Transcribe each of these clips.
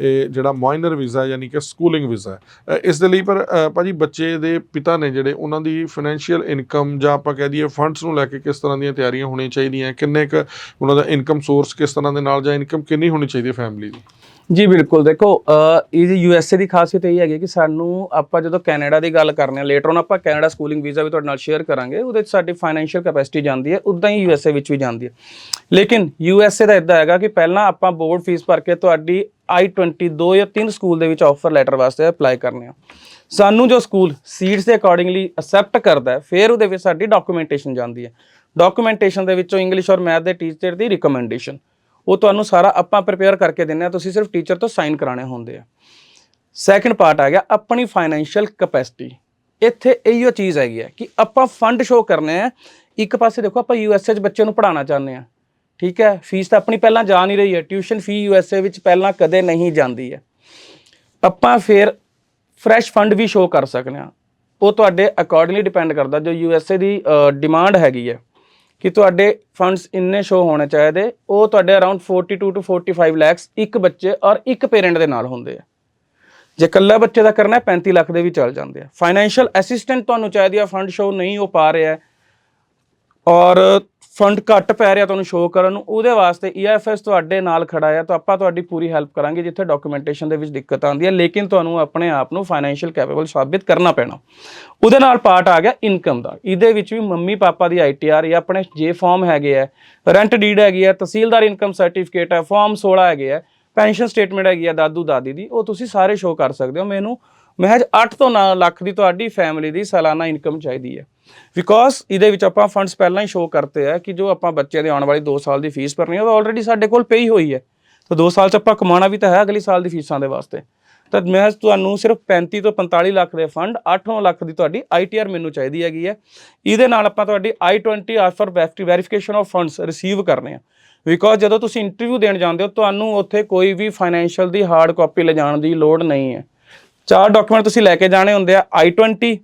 ਇਹ ਜਿਹੜਾ minor visa ਯਾਨੀ ਕਿ ਸਕੂਲਿੰਗ ਵੀਜ਼ਾ ਹੈ। ਇਸ ਦੇ ਲਈ ਪਰ ਅ, ਭਾਜੀ ਬੱਚੇ ਦੇ ਪਿਤਾ ਨੇ ਜਿਹੜੇ ਉਹਨਾਂ ਦੀ ਫਾਈਨੈਂਸ਼ੀਅਲ ਇਨਕਮ ਜਾਂ ਆਪਾਂ ਕਹਿ ਦਈਏ ਫੰਡਸ ਨੂੰ ਲੈ ਕੇ ਕਿਸ ਤਰ੍ਹਾਂ ਦੀਆਂ ਤਿਆਰੀਆਂ ਹੋਣੀਆਂ ਚਾਹੀਦੀਆਂ ਕਿੰਨੇ ਕੁ ਉਹਨਾਂ ਦਾ ਇਨਕਮ ਸੋਰਸ ਕਿਸ ਤਰ੍ਹਾਂ ਦੇ ਨਾਲ ਜਾਂ ਇਨਕਮ ਕਿੰਨੀ ਹੋਣੀ ਚਾਹੀਦੀ ਹੈ ਫੈਮਿਲੀ ਦੀ? ਜੀ ਬਿਲਕੁਲ ਦੇਖੋ ਅ, ਇਹ ਯੂ ਐਸ ਏ ਦੀ ਖਾਸੀਅਤ ਇਹ ਹੈਗੀ ਕਿ ਸਾਨੂੰ ਆਪਾਂ ਜਦੋਂ ਕੈਨੇਡਾ ਦੀ ਗੱਲ ਕਰਨੇ ਆ ਲੇਟਰ on ਆਪਾਂ ਕੈਨੇਡਾ ਸਕੂਲਿੰਗ ਵੀਜ਼ਾ ਵੀ ਤੁਹਾਡੇ ਨਾਲ ਸ਼ੇਅਰ ਕਰਾਂਗੇ ਉਹਦੇ 'ਚ ਸਾਡੀ ਫਾਈਨੈਂਸ਼ੀਅਲ ਕੈਪੈਸਿਟੀ ਜਾਂਦੀ ਹੈ ਉਦਾਂ ਹੀ ਯੂ ਐਸ ਏ ਵਿੱਚ ਵੀ ਜਾਂਦੀ ਹੈ। ਲੇਕਿਨ ਯੂ ਐਸ ਏ ਦਾ ਇਦਾਂ ਹੈਗਾ ਕਿ ਪਹਿਲਾਂ ਆਪਾਂ ਬੋਰਡ ਫੀਸ ਭਰ ਕੇ ਤੁਹਾਡੀ I-20 ਦੋ ਜਾਂ ਤਿੰਨ ਸਕੂਲ ਦੇ ਵਿੱਚ ਆਫਰ ਲੈਟਰ ਵਾਸਤੇ ਅਪਲਾਈ ਕਰਨੇ ਆ। ਸਾਨੂੰ ਜੋ ਸਕੂਲ ਸੀਟਸ ਦੇ ਅਕੋਰਡਿੰਗਲੀ ਅਸੈਪਟ ਕਰਦਾ ਹੈ ਫਿਰ ਉਹਦੇ ਵਿੱਚ ਸਾਡੀ ਡਾਕੂਮੈਂਟੇਸ਼ਨ ਜਾਂਦੀ ਹੈ। ਡਾਕੂਮੈਂਟੇਸ਼ਨ ਦੇ ਵਿੱਚੋਂ ਇੰਗਲਿਸ਼ ਔਰ ਮੈਥ ਦੇ ਟੀਚਰ ਦੀ ਰਿਕਮੈਂਡੇਸ਼ਨ ਉਹ ਤੁਹਾਨੂੰ ਸਾਰਾ ਆਪਾਂ ਪ੍ਰਿਪੇਅਰ ਕਰਕੇ ਦਿੰਨੇ ਆ ਤੁਸੀਂ ਸਿਰਫ ਟੀਚਰ ਤੋਂ ਸਾਈਨ ਕਰਾਣੇ ਹੁੰਦੇ ਆ। ਸੈਕੰਡ ਪਾਰਟ ਆ ਗਿਆ ਆਪਣੀ ਫਾਈਨੈਂਸ਼ੀਅਲ ਕਪੈਸਿਟੀ ਇੱਥੇ ਇਹੀਓ ਚੀਜ਼ ਹੈਗੀ ਹੈ ਕਿ ਆਪਾਂ ਫੰਡ ਸ਼ੋ ਕਰਨੇ ਆ। ਇੱਕ ਪਾਸੇ ਦੇਖੋ ਆਪਾਂ ਯੂਐਸਏ 'ਚ ਬੱਚੇ ਨੂੰ ਪੜਾਉਣਾ ਚਾਹੁੰਦੇ ਆ। ਠੀਕ ਹੈ ਫੀਸ ਤਾਂ ਆਪਣੀ ਪਹਿਲਾਂ ਜਾ ਨਹੀਂ ਰਹੀ ਹੈ। ਟਿਊਸ਼ਨ ਫੀ ਯੂਐਸਏ ਵਿੱਚ ਪਹਿਲਾਂ ਕਦੇ ਨਹੀਂ ਜਾਂਦੀ ਹੈ। ਆਪਾਂ ਫਿਰ ਫਰੈਸ਼ ਫੰਡ ਵੀ ਸ਼ੋ ਕਰ ਸਕਦੇ ਆ ਉਹ ਤੁਹਾਡੇ ਅਕੋਰਡਿੰਗਲੀ ਡਿਪੈਂਡ ਕਰਦਾ ਜੋ ਯੂਐਸਏ ਦੀ ਡਿਮਾਂਡ ਹੈਗੀ ਹੈ। ਕਿ ਤੁਹਾਡੇ ਫੰਡਸ ਇੰਨੇ ਸ਼ੋ ਹੋਣੇ ਚਾਹੀਦੇ, ਉਹ ਤੁਹਾਡੇ ਅਰਾਊਂਡ 42 ਟੂ 45 ਲੈਕਸ ਇੱਕ ਬੱਚੇ ਔਰ ਇੱਕ ਪੇਰੈਂਟ ਦੇ ਨਾਲ ਹੁੰਦੇ ਆ। ਜੇ ਇਕੱਲਾ ਬੱਚੇ ਦਾ ਕਰਨਾ ਹੈ 35 ਲੱਖ ਦੇ ਵੀ ਚੱਲ ਜਾਂਦੇ ਆ। ਫਾਈਨੈਂਸ਼ੀਅਲ ਅਸਿਸਟੈਂਟ ਤੁਹਾਨੂੰ ਚਾਹੀਦੀ ਆ ਫੰਡ ਸ਼ੋ ਨਹੀਂ ਹੋ ਪਾ ਰਿਹਾ। ਔਰ ਫੰਡ ਘੱਟ ਪੈ ਰਿਹਾ ਤੁਹਾਨੂੰ ਸ਼ੋਅ ਕਰਨ ਨੂੰ, ਉਹਦੇ ਵਾਸਤੇ EFS ਤੁਹਾਡੇ ਨਾਲ ਖੜਾ ਹੈ ਤਾਂ ਆਪਾਂ ਤੁਹਾਡੀ ਪੂਰੀ ਹੈਲਪ ਕਰਾਂਗੇ ਜਿੱਥੇ ਡਾਕੂਮੈਂਟੇਸ਼ਨ ਦੇ ਵਿੱਚ ਦਿੱਕਤ ਆਉਂਦੀ ਹੈ ਲੇਕਿਨ ਤੁਹਾਨੂੰ ਆਪਣੇ ਆਪ ਨੂੰ ਫਾਈਨੈਂਸ਼ੀਅਲ ਕੈਪੇਬਲ ਸਾਬਿਤ ਕਰਨਾ ਪੈਣਾ। ਉਹਦੇ ਨਾਲ ਪਾਰਟ ਆ ਗਿਆ ਇਨਕਮ ਦਾ। ਇਹਦੇ ਵਿੱਚ ਵੀ ਮੰਮੀ ਪਾਪਾ ਦੀ ਆਈਟੀਆਰ ਜਾਂ ਆਪਣੇ ਜੇ ਫਾਰਮ ਹੈਗੇ ਆ ਰੈਂਟ ਡੀਡ ਹੈਗੀ ਹੈ ਤਹਿਸੀਲਦਾਰ ਇਨਕਮ ਸਰਟੀਫਿਕੇਟ ਹੈ ਫਾਰਮ 16 ਹੈਗੇ ਆ ਪੈਨਸ਼ਨ ਸਟੇਟਮੈਂਟ ਹੈਗੀ ਆ, ਦਾਦੂ ਦਾਦੀ ਦੀ, ਉਹ ਤੁਸੀਂ ਸਾਰੇ ਸ਼ੋਅ ਕਰ ਸਕਦੇ ਹੋ। ਮੈਨੂੰ ਮਹਿਜ 8 ਤੋਂ 9 ਲੱਖ ਦੀ ਤੁਹਾਡੀ ਫੈਮਿਲੀ ਦੀ ਸਾਲਾਨਾ ਇਨਕਮ ਚਾਹੀਦੀ ਹੈ ਬਿਕੋਜ਼ ਇਹਦੇ ਵਿੱਚ ਆਪਾਂ ਫੰਡਸ ਪਹਿਲਾਂ ਹੀ ਸ਼ੋਅ ਕਰਤੇ ਆ ਕਿ ਜੋ ਆਪਾਂ ਬੱਚੇ ਦੇ ਆਉਣ ਵਾਲੀ 2 ਸਾਲ ਦੀ ਫੀਸ ਭਰਨੀ ਹੈ ਉਹ ਆਲਰੇਡੀ ਸਾਡੇ ਕੋਲ ਪਈ ਹੋਈ ਹੈ। ਤਾਂ 2 ਸਾਲ ਚ ਆਪਾਂ ਕਮਾਉਣਾ ਵੀ ਤਾਂ ਹੈ ਅਗਲੀ ਸਾਲ ਦੀ ਫੀਸਾਂ ਦੇ ਵਾਸਤੇ। ਤਾਂ ਮੈਂ ਤੁਹਾਨੂੰ ਸਿਰਫ 35 ਤੋਂ 45 ਲੱਖ ਦੇ ਫੰਡ 8 ਲੱਖ ਦੀ ਤੁਹਾਡੀ ਆਈਟੀਆਰ ਮੈਨੂੰ ਚਾਹੀਦੀ ਹੈਗੀ ਹੈ। ਇਹਦੇ ਨਾਲ ਆਪਾਂ ਤੁਹਾਡੀ I20 offer verification of funds receive ਕਰਨੇ ਆ। ਬਿਕੋਜ਼ ਜਦੋਂ ਤੁਸੀਂ ਇੰਟਰਵਿਊ ਦੇਣ ਜਾਂਦੇ ਹੋ, ਤੁਹਾਨੂੰ ਉੱਥੇ ਕੋਈ ਵੀ ਫਾਈਨੈਂਸ਼ੀਅਲ ਦੀ ਹਾਰਡ ਕਾਪੀ ਲਿਜਾਣ ਦੀ ਲੋੜ ਨਹੀਂ ਹੈ। ਚਾਰ ਡਾਕੂਮੈਂਟ ਤੁਸੀਂ ਲੈ ਕੇ ਜਾਣੇ ਹੁੰਦੇ ਆ I20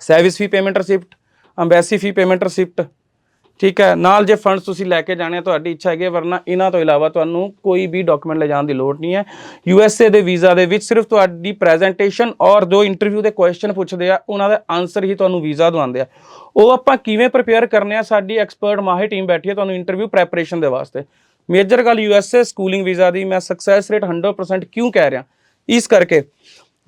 service fee payment receipt embassy fee payment receipt ਠੀਕ ਹੈ? ਨਾਲ ਜੇ ਫੰਡਸ ਤੁਸੀਂ ਲੈ ਕੇ ਜਾਣੇ ਆ ਤੁਹਾਡੀ ਇੱਛਾ ਹੈਗੀ ਹੈ, ਵਰਨਾ ਇਹਨਾਂ ਤੋਂ ਇਲਾਵਾ ਤੁਹਾਨੂੰ ਕੋਈ ਵੀ ਡਾਕੂਮੈਂਟ ਲੈ ਜਾਣ ਦੀ ਲੋੜ ਨਹੀਂ ਹੈ। ਯੂ ਐਸ ਏ ਦੇ ਵੀਜ਼ਾ ਦੇ ਵਿੱਚ ਸਿਰਫ ਤੁਹਾਡੀ ਪ੍ਰੈਜੈਂਟੇਸ਼ਨ ਔਰ ਜੋ ਇੰਟਰਵਿਊ ਦੇ ਕੁਐਸਚਨ ਪੁੱਛਦੇ ਆ ਉਹਨਾਂ ਦਾ ਆਨਸਰ ਹੀ ਤੁਹਾਨੂੰ ਵੀਜ਼ਾ ਦਵਾਉਂਦੇ ਆ। ਉਹ ਆਪਾਂ ਕਿਵੇਂ ਪ੍ਰਿਪੇਅਰ ਕਰਨੇ ਆ? ਸਾਡੀ ਐਕਸਪਰਟ ਮਾਹਿਰ ਟੀਮ ਬੈਠੀ ਹੈ ਤੁਹਾਨੂੰ ਇੰਟਰਵਿਊ ਪ੍ਰੈਪਰੇਸ਼ਨ ਦੇ ਵਾਸਤੇ। ਮੇਜਰ ਗੱਲ U S A schooling visa ਦੀ ਮੈਂ ਸਕਸੈਸ ਰੇਟ 100% ਕਿਉਂ ਕਹਿ ਰਿਹਾ? ਇਸ ਕਰਕੇ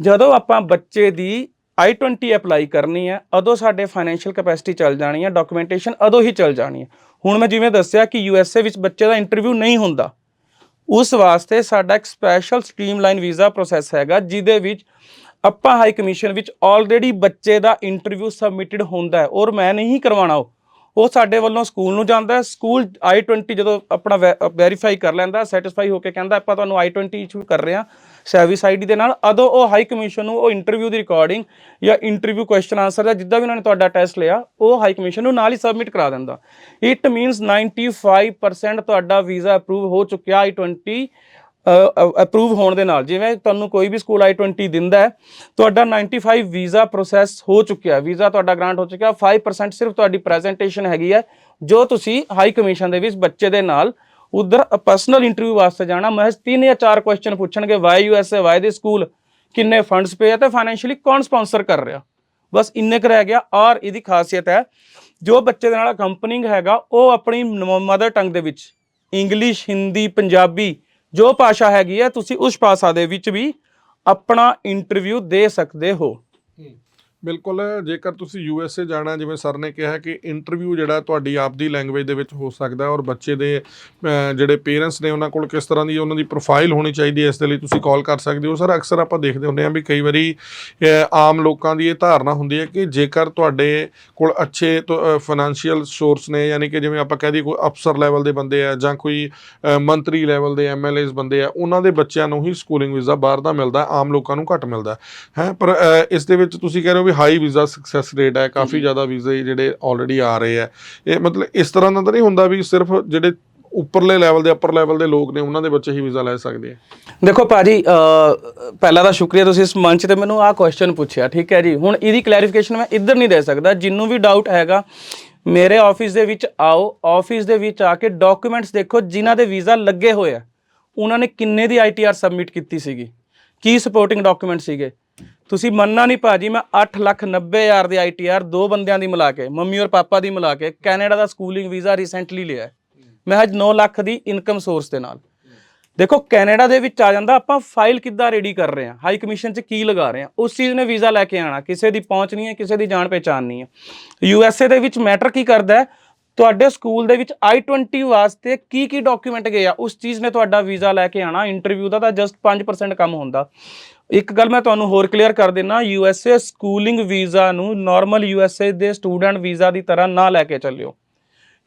ਜਦੋਂ ਆਪਾਂ ਬੱਚੇ ਦੀ I20 ਅਪਲਾਈ ਕਰਨੀ ਹੈ ਉਦੋਂ ਸਾਡੇ ਫਾਈਨੈਂਸ਼ੀਅਲ ਕੈਪੈਸਿਟੀ ਚੱਲ ਜਾਣੀ ਹੈ ਡਾਕੂਮੈਂਟੇਸ਼ਨ ਉਦੋਂ ਹੀ ਚੱਲ ਜਾਣੀ ਹੈ ਹੁਣ ਮੈਂ ਜਿਵੇਂ ਦੱਸਿਆ ਕਿ ਯੂਐਸਏ ਵਿੱਚ ਬੱਚੇ ਦਾ ਇੰਟਰਵਿਊ ਨਹੀਂ ਹੁੰਦਾ, ਉਸ ਵਾਸਤੇ ਸਾਡਾ ਇੱਕ ਸਪੈਸ਼ਲ ਸਟ੍ਰੀਮਲਾਈਨ ਵੀਜ਼ਾ ਪ੍ਰੋਸੈਸ ਹੈਗਾ, ਜਿਹਦੇ ਵਿੱਚ ਆਪਾਂ ਹਾਈ ਕਮਿਸ਼ਨ ਵਿੱਚ ਆਲਰੇਡੀ ਬੱਚੇ ਦਾ ਇੰਟਰਵਿਊ ਸਬਮਿਟਡ ਹੁੰਦਾ ਹੈ, ਔਰ ਮੈਂ ਨਹੀਂ ਕਰਵਾਉਣਾ ਉਹ। ਉਹ ਸਾਡੇ ਵੱਲੋਂ ਸਕੂਲ ਨੂੰ ਜਾਂਦਾ ਹੈ। ਸਕੂਲ I20 ਜਦੋਂ ਆਪਣਾ ਵੈਰੀਫਾਈ ਕਰ ਲੈਂਦਾ ਸੈਟੀਸਫਾਈ ਹੋ ਕੇ ਕਹਿੰਦਾ, ਆਪਾਂ ਤੁਹਾਨੂੰ I20 ਇਸ਼ੂ ਕਰ ਰਹੇ ਹਾਂ ਸਰਵਿਸ ਆਈਡੀ ਦੇ ਨਾਲ। ਅਦੋਂ ਉਹ ਹਾਈ ਕਮਿਸ਼ਨ ਨੂੰ ਉਹ ਇੰਟਰਵਿਊ ਦੀ ਰਿਕਾਰਡਿੰਗ ਜਾਂ ਇੰਟਰਵਿਊ ਕੁਐਸਚਨ ਆਨਸਰ ਜਾਂ ਜਿੱਦਾਂ ਵੀ ਉਹਨਾਂ ਨੇ ਤੁਹਾਡਾ ਟੈਸਟ ਲਿਆ, ਉਹ ਹਾਈ ਕਮਿਸ਼ਨ ਨੂੰ ਨਾਲ ਹੀ ਸਬਮਿਟ ਕਰਾ ਦਿੰਦਾ। ਇਟ ਮੀਨਸ 95% ਤੁਹਾਡਾ ਵੀਜ਼ਾ ਅਪਰੂਵ ਹੋ ਚੁੱਕਿਆ I20 ਅਪਰੂਵ ਹੋਣ ਦੇ ਨਾਲ, ਜਿਵੇਂ ਤੁਹਾਨੂੰ ਕੋਈ ਵੀ ਸਕੂਲ I20 ਦਿੰਦਾ ਹੈ, ਤੁਹਾਡਾ 95 ਵੀਜ਼ਾ ਪ੍ਰੋਸੈਸ ਹੋ ਚੁੱਕਿਆ ਵੀਜ਼ਾ ਤੁਹਾਡਾ ਗ੍ਰਾਂਟ ਹੋ ਚੁੱਕਿਆ 5% ਸਿਰਫ ਤੁਹਾਡੀ ਪ੍ਰੈਜੈਂਟੇਸ਼ਨ ਹੈਗੀ ਹੈ, ਜੋ ਤੁਸੀਂ ਹਾਈ ਕਮਿਸ਼ਨ ਦੇ ਵਿੱਚ ਬੱਚੇ ਦੇ ਨਾਲ ਉਧਰ ਪਰਸਨਲ ਇੰਟਰਵਿਊ ਵਾਸਤੇ ਜਾਣਾ, ਮਹਿਜ਼ 3 ਜਾਂ 4 ਕੁਐਸਚਨ ਪੁੱਛਣਗੇ Y U S A Y ਦੇ ਸਕੂਲ ਕਿੰਨੇ ਫੰਡਸ ਪਏ ਆ ਤੇ ਫਾਈਨੈਂਸ਼ੀਅਲੀ ਕੌਣ ਸਪਾਂਸਰ ਕਰ ਰਿਹਾ। ਬਸ ਇੰਨੇ ਕੁ ਰਹਿ ਗਿਆ ਔਰ ਇਹਦੀ ਖਾਸੀਅਤ ਹੈ, ਜੋ ਬੱਚੇ ਦੇ ਨਾਲ ਕੰਪਨਿੰਗ ਹੈਗਾ, ਉਹ ਆਪਣੀ ਮਦਰ ਟੰਗ ਦੇ ਵਿੱਚ ਇੰਗਲਿਸ਼ ਹਿੰਦੀ ਪੰਜਾਬੀ ਜੋ ਭਾਸ਼ਾ ਹੈਗੀ ਹੈ ਤੁਸੀਂ ਉਸ ਭਾਸ਼ਾ ਦੇ ਵਿੱਚ ਵੀ ਆਪਣਾ ਇੰਟਰਵਿਊ ਦੇ ਸਕਦੇ ਹੋ। ਬਿਲਕੁਲ, ਜੇਕਰ ਤੁਸੀਂ ਯੂ ਐਸ ਏ ਜਾਣਾ, ਜਿਵੇਂ ਸਰ ਨੇ ਕਿਹਾ ਕਿ ਇੰਟਰਵਿਊ ਜਿਹੜਾ ਤੁਹਾਡੀ ਆਪਦੀ ਲੈਂਗੁਏਜ ਦੇ ਵਿੱਚ ਹੋ ਸਕਦਾ ਔਰ ਬੱਚੇ ਦੇ ਜਿਹੜੇ ਪੇਰੈਂਟਸ ਨੇ ਉਹਨਾਂ ਕੋਲ ਕਿਸ ਤਰ੍ਹਾਂ ਦੀ ਉਹਨਾਂ ਦੀ ਪ੍ਰੋਫਾਈਲ ਹੋਣੀ ਚਾਹੀਦੀ ਹੈ, ਇਸ ਦੇ ਲਈ ਤੁਸੀਂ ਕਾਲ ਕਰ ਸਕਦੇ ਹੋ। ਸਰ, ਅਕਸਰ ਆਪਾਂ ਦੇਖਦੇ ਹੁੰਦੇ ਹਾਂ ਵੀ ਕਈ ਵਾਰੀ ਆਮ ਲੋਕਾਂ ਦੀ ਇਹ ਧਾਰਨਾ ਹੁੰਦੀ ਹੈ ਕਿ ਜੇਕਰ ਤੁਹਾਡੇ ਕੋਲ ਅੱਛੇ ਫਾਈਨੈਂਸ਼ੀਅਲ ਸੋਰਸ ਨੇ, ਯਾਨੀ ਕਿ ਜਿਵੇਂ ਆਪਾਂ ਕਹਿ ਦਈਏ ਕੋਈ ਅਫਸਰ ਲੈਵਲ ਦੇ ਬੰਦੇ ਆ ਜਾਂ ਕੋਈ ਮੰਤਰੀ ਲੈਵਲ ਦੇ ਐਮਐਲਏਸ ਬੰਦੇ ਆ, ਉਹਨਾਂ ਦੇ ਬੱਚਿਆਂ ਨੂੰ ਹੀ ਸਕੂਲਿੰਗ ਵੀਜ਼ਾ ਬਾਹਰ ਦਾ ਮਿਲਦਾ, ਆਮ ਲੋਕਾਂ ਨੂੰ ਘੱਟ ਮਿਲਦਾ। ਹੈ, ਪਰ ਇਸ ਦੇ ਵਿੱਚ ਤੁਸੀਂ ਕਹਿ ਰਹੇ ਹੋ ਵੀ ਹਾਈ ਵੀਜ਼ਾ ਸਕਸੈਸ ਰੇਟ ਹੈ ਕਾਫੀ ਜ਼ਿਆਦਾ ਵੀਜ਼ੇ ਜਿਹੜੇ ਆਲਰੇਡੀ ਆ ਰਹੇ ਆ ਇਹ ਮਤਲਬ ਇਸ ਤਰ੍ਹਾਂ ਦਾ ਤਾਂ ਨਹੀਂ ਹੁੰਦਾ ਵੀ ਸਿਰਫ ਜਿਹੜੇ ਉੱਪਰਲੇ ਲੈਵਲ ਦੇ ਅਪਰ ਲੈਵਲ ਦੇ ਲੋਕ ਨੇ ਉਹਨਾਂ ਦੇ ਬੱਚੇ ਹੀ ਵੀਜ਼ਾ ਲੈ ਸਕਦੇ ਆ ਦੇਖੋ ਭਾਜੀ ਪਹਿਲਾਂ ਤਾਂ ਸ਼ੁਕਰੀਆ ਤੁਸੀਂ ਇਸ ਮੰਚ ਤੇ ਮੈਨੂੰ ਆਹ ਕੁਐਸਚਨ ਪੁੱਛਿਆ ਠੀਕ ਹੈ ਜੀ? ਹੁਣ ਇਹਦੀ ਕਲੈਰੀਫਿਕੇਸ਼ਨ ਮੈਂ ਇੱਧਰ ਨਹੀਂ ਦੇ ਸਕਦਾ ਜਿੰਨੂੰ ਵੀ ਡਾਊਟ ਹੈਗਾ ਮੇਰੇ ਆਫਿਸ ਦੇ ਵਿੱਚ ਆਓ ਆਫਿਸ ਦੇ ਵਿੱਚ ਆ ਕੇ ਡਾਕੂਮੈਂਟਸ ਦੇਖੋ ਜਿਨ੍ਹਾਂ ਦੇ ਵੀਜ਼ਾ ਲੱਗੇ ਹੋਏ ਆ। ਉਹਨਾਂ ਨੇ ਕਿੰਨੇ ਦੀ ਆਈਟੀਆਰ ਸਬਮਿਟ ਕੀਤੀ ਸੀਗੀ? ਕੀ ਸਪੋਰਟਿੰਗ ਡਾਕੂਮੈਂਟ ਸੀਗੇ? ਤੁਸੀਂ ਮੰਨਣਾ ਨਹੀਂ ਭਾਜੀ, ਮੈਂ 8 ਲੱਖ 90 ਹਜ਼ਾਰ ਦੀ ਆਈਟੀਆਰ ਦੋ ਬੰਦਿਆਂ ਦੀ ਮਿਲਾ ਕੇ, ਮੰਮੀ ਔਰ ਪਾਪਾ ਦੀ ਮਿਲਾ ਕੇ ਕੈਨੇਡਾ ਦਾ ਸਕੂਲਿੰਗ ਵੀਜ਼ਾ ਰੀਸੈਂਟਲੀ ਲਿਆ ਮੈਂ ਅੱਜ 9 ਲੱਖ ਦੀ ਇਨਕਮ ਸੋਰਸ ਦੇ ਨਾਲ। ਦੇਖੋ, ਕੈਨੇਡਾ ਦੇ ਵਿੱਚ ਆ ਜਾਂਦਾ, ਆਪਾਂ ਫਾਈਲ ਕਿੱਦਾਂ ਰੈਡੀ ਕਰ ਰਹੇ ਹਾਂ ਹਾਈ ਕਮਿਸ਼ਨ 'ਚ ਕੀ ਲਗਾ ਰਹੇ ਹਾਂ, ਉਸ ਚੀਜ਼ ਨੇ ਵੀਜ਼ਾ ਲੈ ਕੇ ਆਣਾ ਕਿਸੇ ਦੀ ਪਹੁੰਚ ਨਹੀਂ ਹੈ, ਕਿਸੇ ਦੀ ਜਾਣ ਪਹਿਚਾਨ ਨਹੀਂ ਹੈ। ਯੂ ਐਸ ਏ ਦੇ ਵਿੱਚ ਮੈਟਰ ਕੀ ਕਰਦਾ ਹੈ? ਤੁਹਾਡੇ ਸਕੂਲ ਦੇ ਵਿੱਚ I20 ਵਾਸਤੇ ਕੀ ਕੀ ਡਾਕੂਮੈਂਟ ਗਏ ਆ? ਉਸ ਚੀਜ਼ ਨੇ ਤੁਹਾਡਾ ਵੀਜ਼ਾ ਲੈ ਕੇ ਆਣਾ ਇੰਟਰਵਿਊ ਦਾ ਤਾਂ ਜਸਟ 5% ਕੰਮ ਹੁੰਦਾ। ਇੱਕ ਗੱਲ ਮੈਂ ਤੁਹਾਨੂੰ ਹੋਰ ਕਲੀਅਰ ਕਰ ਦਿੰਨਾ U S A schooling visa ਨੂੰ ਨਾਰਮਲ ਯੂ ਐਸ ਏ ਦੇ ਸਟੂਡੈਂਟ ਵੀਜ਼ਾ ਦੀ ਤਰ੍ਹਾਂ ਨਾ ਲੈ ਕੇ ਚੱਲਿਓ।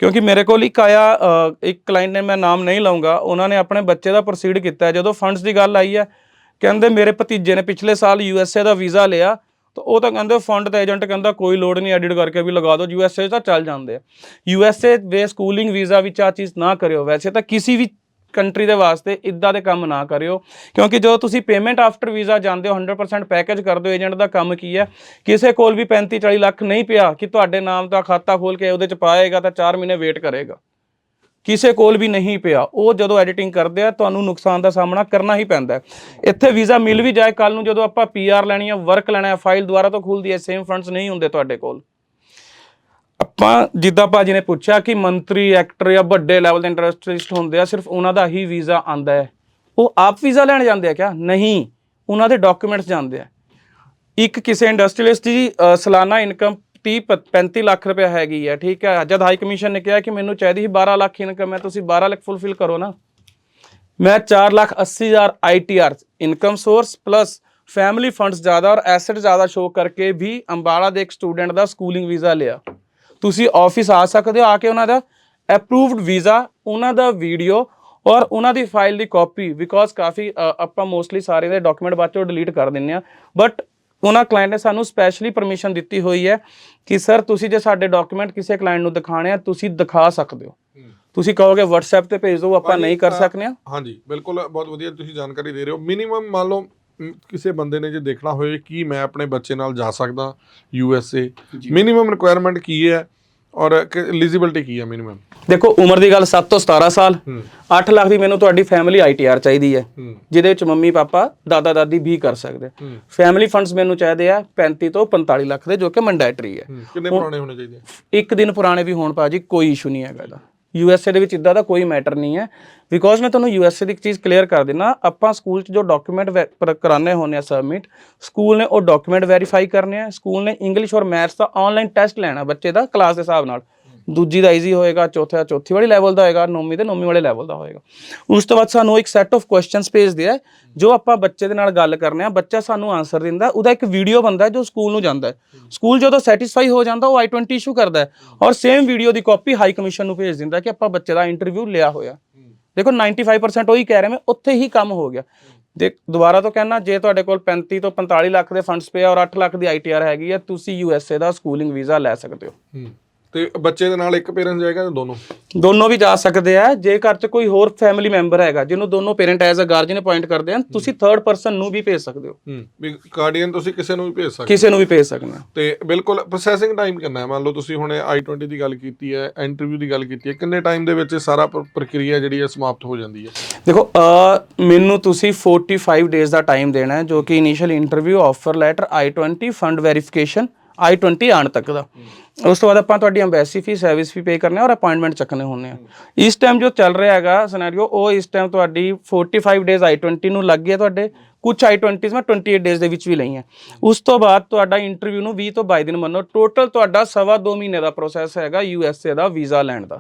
ਕਿਉਂਕਿ ਮੇਰੇ ਕੋਲ ਇੱਕ ਆਇਆ ਇੱਕ ਕਲਾਇੰਟ ਨੇ ਮੈਂ ਨਾਮ ਨਹੀਂ ਲਵਾਂਗਾ ਉਹਨਾਂ ਨੇ ਆਪਣੇ ਬੱਚੇ ਦਾ ਪ੍ਰੋਸੀਡ ਕੀਤਾ ਜਦੋਂ ਫੰਡਸ ਦੀ ਗੱਲ ਆਈ ਹੈ, ਕਹਿੰਦੇ ਮੇਰੇ ਭਤੀਜੇ ਨੇ ਪਿਛਲੇ ਸਾਲ ਯੂ ਐਸ ਏ ਦਾ ਵੀਜ਼ਾ ਲਿਆ ਤਾਂ ਉਹ ਤਾਂ ਕਹਿੰਦੇ ਫੰਡ ਦਾ ਏਜੰਟ ਕਹਿੰਦਾ ਕੋਈ ਲੋੜ ਨਹੀਂ ਐਡਿਟ ਕਰਕੇ ਵੀ ਲਗਾ ਦਿਓ ਯੂ ਐਸ ਏ ਤਾਂ ਚੱਲ ਜਾਂਦੇ ਆ। ਯੂ ਐਸ ਏ ਵੇ ਸਕੂਲਿੰਗ ਵੀਜ਼ਾ ਵਿੱਚ ਆ ਚੀਜ਼ ਨਾ ਕਰਿਓ। ਵੈਸੇ ਤਾਂ ਕਿਸੇ ਵੀ ਕੰਟਰੀ ਦੇ ਵਾਸਤੇ ਇਦਾਂ ਦੇ ਕੰਮ ਨਾ ਕਰਿਓ, ਕਿਉਂਕਿ ਜਦੋਂ ਤੁਸੀਂ ਪੇਮੈਂਟ ਆਫਟਰ ਵੀਜ਼ਾ ਜਾਂਦੇ ਹੋ 100% ਪੈਕੇਜ ਕਰ ਦਿਓ ਏਜੰਟ ਦਾ ਕੰਮ ਕੀ ਹੈ? ਕਿਸੇ ਕੋਲ ਵੀ 35 40 ਲੱਖ ਨਹੀਂ ਪਿਆ, ਕਿ ਤੁਹਾਡੇ ਨਾਮ ਦਾ ਖਾਤਾ ਖੋਲ ਕੇ ਉਹਦੇ ਚ ਪਾਏਗਾ ਤਾਂ 4 ਮਹੀਨੇ ਵੇਟ ਕਰੇਗਾ। ਕਿਸੇ ਕੋਲ ਵੀ ਨਹੀਂ ਪਿਆ। ਉਹ ਜਦੋਂ ਐਡੀਟਿੰਗ ਕਰਦੇ ਆ, ਤੁਹਾਨੂੰ ਨੁਕਸਾਨ ਦਾ ਸਾਹਮਣਾ ਕਰਨਾ ਹੀ ਪੈਂਦਾ ਇੱਥੇ ਵੀਜ਼ਾ ਮਿਲ ਵੀ ਜਾਏ ਕੱਲ ਨੂੰ, ਜਦੋਂ ਆਪਾਂ ਪੀਆਰ ਲੈਣੀ ਆ ਵਰਕ ਲੈਣਾ ਹੈ ਫਾਈਲ ਦੁਬਾਰਾ ਤੋਂ ਖੁੱਲਦੀ ਹੈ ਸੇਮ ਫੰਡਸ ਨਹੀਂ ਹੁੰਦੇ ਤੁਹਾਡੇ ਕੋਲ। ਆਪਾਂ, ਜਿੱਦਾਂ ਭਾਜੀ ਨੇ ਪੁੱਛਿਆ ਕਿ ਮੰਤਰੀ ਐਕਟਰ ਜਾਂ ਵੱਡੇ ਲੈਵਲ ਦੇ ਇੰਡਸਟਰੀਸਟ ਹੁੰਦੇ ਆ, ਸਿਰਫ ਉਹਨਾਂ ਦਾ ਹੀ ਵੀਜ਼ਾ ਆਂਦਾ ਹੈ। ਉਹ ਆਪ ਵੀਜ਼ਾ ਲੈਣ ਜਾਂਦੇ ਆ ਕਿਆ? ਨਹੀਂ, ਉਹਨਾਂ ਦੇ ਡਾਕੂਮੈਂਟਸ ਜਾਂਦੇ ਆ। ਇੱਕ ਕਿਸੇ ਇੰਡਸਟਰੀਅਲਿਸਟ ਦੀ ਸਾਲਾਨਾ ਇਨਕਮ 30 ਪ- 35 ਲੱਖ ਰੁਪਏ ਹੈਗੀ ਹੈ ਠੀਕ ਹੈ ਜਦ ਹਾਈ ਕਮਿਸ਼ਨ ਨੇ ਕਿਹਾ ਕਿ ਮੈਨੂੰ ਚਾਹੀਦੀ ਸੀ 12 ਲੱਖ ਇਨਕਮ ਹੈ ਤੁਸੀਂ 12 ਲੱਖ ਫੁੱਲਫਿਲ ਕਰੋ ਨਾ। ਮੈਂ 4 ਲੱਖ 80 ਹਜ਼ਾਰ ITR income source plus family funds ਜ਼ਿਆਦਾ ਔਰ ਐਸੈਟ ਜ਼ਿਆਦਾ ਸ਼ੋ ਕਰਕੇ ਵੀ ਅੰਬਾਲਾ ਦੇ ਇੱਕ ਸਟੂਡੈਂਟ ਦਾ ਸਕੂਲਿੰਗ ਵੀਜ਼ਾ ਲਿਆ। ਤੁਸੀਂ ਆਫਿਸ ਆ ਸਕਦੇ ਹੋ ਆ ਕੇ ਉਹਨਾਂ ਦਾ ਅਪਰੂਵਡ ਵੀਜ਼ਾ ਉਹਨਾਂ ਦਾ ਵੀਡੀਓ ਔਰ ਉਹਨਾਂ ਦੀ ਫਾਈਲ ਦੀ ਕਾਪੀ ਬਿਕੋਜ਼ ਕਾਫੀ ਆਪਾਂ ਮੋਸਟਲੀ ਸਾਰੇ ਦੇ ਡਾਕੂਮੈਂਟ ਬਾਅਦ ਚੋਂ ਡਿਲੀਟ ਕਰ ਦਿੰਨੇ ਆ ਬਟ ਉਹਨਾਂ ਕਲਾਇੰਟ ਨੇ ਸਾਨੂੰ ਸਪੈਸ਼ਲੀ ਪਰਮਿਸ਼ਨ ਦਿੱਤੀ ਹੋਈ ਹੈ ਕਿ ਸਰ ਤੁਸੀਂ ਜੇ ਸਾਡੇ ਡਾਕੂਮੈਂਟ ਕਿਸੇ ਕਲਾਇੰਟ ਨੂੰ ਦਿਖਾਣੇ ਆ ਤੁਸੀਂ ਦਿਖਾ ਸਕਦੇ ਹੋ। ਤੁਸੀਂ ਕਹੋਗੇ WhatsApp ਤੇ ਭੇਜ ਦਿਓ ਆਪਾਂ ਨਹੀਂ ਕਰ ਸਕਨੇ ਆ। ਹਾਂਜੀ ਬਿਲਕੁਲ ਬਹੁਤ ਵਧੀਆ ਤੁਸੀਂ ਜਾਣਕਾਰੀ ਦੇ ਰਹੇ ਹੋ। ਮਿਨੀਮਮ ਮੰਨ ਲਓ ਕਿਸੇ ਬੰਦੇ ਨੇ ਜੇ ਦੇਖਣਾ ਹੋਵੇ ਕਿ ਮੈਂ ਆਪਣੇ ਬੱਚੇ ਨਾਲ ਜਾ ਸਕਦਾ U S A minimum requirement ਕੀ ਹੈ? ਔਰ ਐਲੀਜੀਬਿਲਟੀ ਕੀ ਹੈ ਮਿਨੀਮਮ ਦੇਖੋ ਉਮਰ ਦੀ ਗੱਲ 7 ਤੋਂ 17 ਸਾਲ। ਹੂੰ। 8 ਲੱਖ ਦੀ ਮੈਨੂੰ ਤੁਹਾਡੀ ਫੈਮਿਲੀ ਆਈਟੀਆਰ ਚਾਹੀਦੀ ਹੈ ਜਿਹਦੇ ਵਿੱਚ ਮੰਮੀ ਪਾਪਾ ਦਾਦਾ ਦਾਦੀ ਵੀ ਕਰ ਸਕਦੇ ਫੈਮਿਲੀ ਫੰਡਸ ਮੈਨੂੰ ਚਾਹੀਦੇ ਆ 35 ਤੋਂ 45 ਲੱਖ ਦੇ ਜੋ ਕਿ ਮੈਂਡੇਟਰੀ ਹੈ। ਹੂੰ। ਕਿੰਨੇ ਪੁਰਾਣੇ ਹੋਣੇ ਚਾਹੀਦੇ ਇੱਕ ਦਿਨ ਪੁਰਾਣੇ ਵੀ ਹੋਣ ਭਾਜੀ ਕੋਈ ਇਸ਼ੂ ਨਹੀਂ ਹੈਗਾ ਇਹਦਾ। ਯੂ ਐੱਸ ਏ ਦੇ ਵਿੱਚ ਇਦਾਂ ਦਾ ਕੋਈ ਮੈਟਰ ਨਹੀਂ ਹੈ। ਬਿਕੋਜ਼ ਮੈਂ ਤੁਹਾਨੂੰ ਯੂ ਐੱਸ ਏ ਦੀ ਇੱਕ ਚੀਜ਼ ਕਲੀਅਰ ਕਰ ਦਿੰਨਾ ਆਪਾਂ ਸਕੂਲ 'ਚ ਜੋ ਡਾਕੂਮੈਂਟ ਕਰਾਣੇ ਹੁੰਦੇ ਆ ਸਬਮਿਟ ਸਕੂਲ ਨੇ ਉਹ ਡਾਕੂਮੈਂਟ ਵੈਰੀਫਾਈ ਕਰਨੇ ਆ। ਸਕੂਲ ਨੇ ਇੰਗਲਿਸ਼ ਔਰ ਮੈਥਸ ਦਾ ਆਨਲਾਈਨ ਟੈਸਟ ਲੈਣਾ ਬੱਚੇ ਦਾ ਕਲਾਸ ਦੇ ਹਿਸਾਬ ਨਾਲ। ਦੂਜੀ ਦਾ ਈਜ਼ੀ ਹੋਏਗਾ, ਚੌਥਾ ਚੌਥੀ ਵਾਲੀ ਲੈਵਲ ਦਾ ਹੋਏਗਾ, ਨੌਵੀਂ ਤੇ ਨੌਵੀਂ ਵਾਲੇ ਲੈਵਲ ਦਾ ਹੋਏਗਾ। ਉਸ ਤੋਂ ਬਾਅਦ ਸਾਨੂੰ ਇੱਕ ਸੈੱਟ ਆਫ ਕੁਐਸਚਨਸ ਭੇਜਦੇ ਆ, ਜੋ ਆਪਾਂ ਬੱਚੇ ਦੇ ਨਾਲ ਗੱਲ ਕਰਨੇ ਆ। ਬੱਚਾ ਸਾਨੂੰ ਆਨਸਰ ਦਿੰਦਾ, ਉਹਦਾ ਇੱਕ ਵੀਡੀਓ ਬਣਦਾ ਜੋ ਸਕੂਲ ਨੂੰ ਜਾਂਦਾ ਹੈ। ਸਕੂਲ ਜਦੋਂ ਸੈਟੀਸਫਾਈ ਹੋ ਜਾਂਦਾ, ਉਹ I20 ਇਸ਼ੂ ਕਰਦਾ ਹੈ। ਔਰ ਸੇਮ ਵੀਡੀਓ ਦੀ ਕਾਪੀ ਹਾਈ ਕਮਿਸ਼ਨ ਨੂੰ ਭੇਜ ਦਿੰਦਾ ਕਿ ਆਪਾਂ ਬੱਚੇ ਦਾ ਇੰਟਰਵਿਊ ਲਿਆ ਹੋਇਆ। ਦੇਖੋ 95% ਉਹੀ ਕਹਿ ਰਹੇ ਮੈਂ ਉੱਥੇ ਹੀ ਕੰਮ ਹੋ ਗਿਆ। ਦੇ ਦੁਬਾਰਾ ਤੋਂ ਕਹਿਣਾ, ਜੇ ਤੁਹਾਡੇ ਕੋਲ 35 ਤੋਂ 45 ਲੱਖ ਦੇ ਫੰਡਸ ਪਏ ਔਰ 8 ਲੱਖ ਦੀ ਆਈਟੀਆਰ ਹੈਗੀ ਹੈ ਤੁਸੀਂ ਯੂਐਸਏ ਦਾ ਸਕੂਲਿੰਗ ਵੀਜ਼ਾ ਲੈ ਸਕਦੇ ਹੋ। ਤੇ ਬੱਚੇ ਦੇ ਨਾਲ ਇੱਕ ਪੇਰੈਂਟ ਜਾਏਗਾ ਜਾਂ ਦੋਨੋਂ? ਦੋਨੋਂ ਵੀ ਜਾ ਸਕਦੇ ਆ। ਜੇ ਘਰ 'ਚ ਕੋਈ ਹੋਰ ਫੈਮਿਲੀ ਮੈਂਬਰ ਹੈਗਾ ਜਿਹਨੂੰ ਦੋਨੋਂ parent as a guardian appoint ਕਰਦੇ ਆ ਤੁਸੀਂ ਥਰਡ ਪਰਸਨ ਨੂੰ ਵੀ ਭੇਜ ਸਕਦੇ ਹੋ। ਹੂੰ ਵੀ ਗਾਰਡੀਅਨ ਤੁਸੀਂ ਕਿਸੇ ਨੂੰ ਵੀ ਭੇਜ ਸਕਦੇ ਕਿਸੇ ਨੂੰ ਵੀ ਭੇਜ ਸਕਦੇ ਆ ਤੇ ਬਿਲਕੁਲ ਪ੍ਰੋਸੈਸਿੰਗ ਟਾਈਮ ਕਿੰਨਾ ਹੈ? ਮੰਨ ਲਓ ਤੁਸੀਂ ਹੁਣੇ i20 ਦੀ ਗੱਲ ਕੀਤੀ ਹੈ ਇੰਟਰਵਿਊ ਦੀ ਗੱਲ ਕੀਤੀ ਹੈ ਕਿੰਨੇ ਟਾਈਮ ਦੇ ਵਿੱਚ ਇਹ ਸਾਰਾ ਪ੍ਰ- ਪ੍ਰਕਿਰਿਆ ਜਿਹੜੀ ਹੈ ਸਮਾਪਤ ਹੋ ਜਾਂਦੀ ਹੈ? ਦੇਖੋ ਅ ਮੈਨੂੰ ਤੁਸੀਂ 45 ਡੇਜ਼ ਦਾ ਟਾਈਮ ਦੇਣਾ ਹੈ ਜੋ ਕਿ initial interview offer letter I20 fund verification I20 ਆਣ ਤੱਕ ਦਾ। ਉਸ ਤੋਂ ਬਾਅਦ ਆਪਾਂ ਤੁਹਾਡੀ ਐਮਬੈਸੀ ਫੀ ਸਰਵਿਸ ਫੀ ਪੇ ਕਰਨੇ ਔਰ ਅਪਾਇੰਟਮੈਂਟ ਚੱਕਣੇ ਹੁੰਦੇ ਆ। ਇਸ ਟਾਈਮ ਜੋ ਚੱਲ ਰਿਹਾ ਹੈਗਾ ਸਿਨੈਰੀਓ ਉਹ ਇਸ ਟਾਈਮ ਤੁਹਾਡੀ 45 ਡੇਜ਼ I20 ਨੂੰ ਲੱਗ ਗਿਆ ਤੁਹਾਡੇ। ਕੁਝ I20s ਮੈਂ 28 ਡੇਜ਼ ਦੇ ਵਿੱਚ ਵੀ ਲਈਆਂ। ਉਸ ਤੋਂ ਬਾਅਦ ਤੁਹਾਡਾ ਇੰਟਰਵਿਊ ਨੂੰ 20 ਤੋਂ 22 ਦਿਨ ਮੰਨੋ। ਟੋਟਲ ਤੁਹਾਡਾ ਸਵਾ 2 ਮਹੀਨੇ ਦਾ ਪ੍ਰੋਸੈਸ ਹੈਗਾ USA ਦਾ ਵੀਜ਼ਾ ਲੈਣ ਦਾ।